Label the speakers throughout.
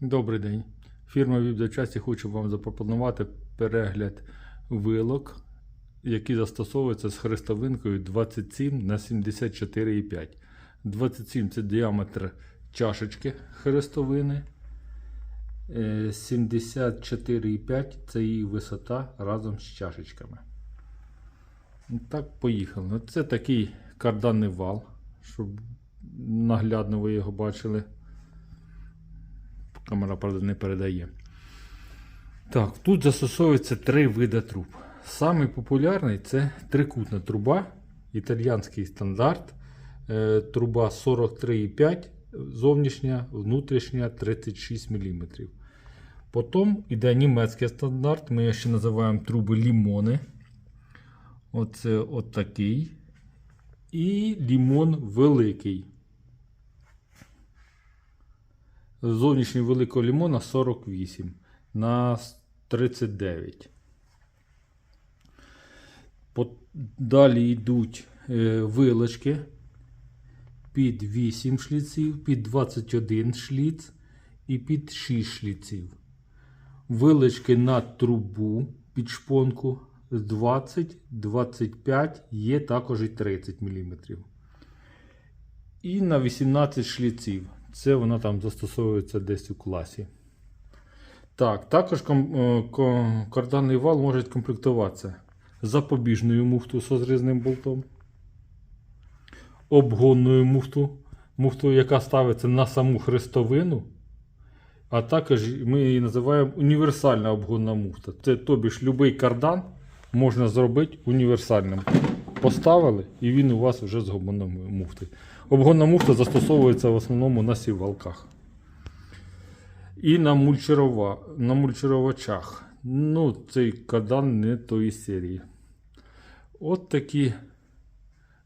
Speaker 1: Добрий день. Фірма Вібдочасті хоче вам запропонувати перегляд вилок, які застосовуються з хрестовинкою 27 на 74,5. 27 це діаметр чашечки хрестовини. Е, 74,5 це її висота разом з чашечками. Так, поїхали. Ну, Це такий карданний вал, щоб наглядно ви його бачили. Камера, правда, не передає. Так, тут застосовується три види труб. Самий популярний це трикутна труба, італіянський стандарт. Е, труба 43,5, зовнішня, внутрішня 36 мм. Потім йде німецький стандарт, ми ще називаємо труби лімони. Оце от такий. І лімон великий. Зовнішній великого лімона 48 на 39. Далі йдуть е, вилочки під 8 шліців, під 21 шліц і під 6 шліців. Вилочки на трубу під шпонку з 20, 25, є також і 30 мм. І на 18 шліців. Це вона там застосовується десь у класі. Так, також е, карданний вал може комплектуватися запобіжною муфтою з розрізним болтом, обгонною муфту, муфтою, яка ставиться на саму хрестовину. А також ми її називаємо універсальна обгонна муфта. Це тобі ж будь-який кардан можна зробити універсальним. Поставили, і він у вас вже з обгонною муфтою. Обгонна муфта застосовується в основному на сівалках. І на, мульчерова, на мульчерувачах. Ну, цей кардан не тої серії. От такі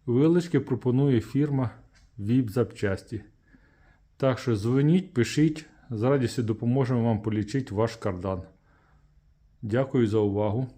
Speaker 1: вилички пропонує фірма VIP запчасті. Так що дзвоніть, пишіть, з радістю допоможемо вам полічити ваш кардан. Дякую за увагу.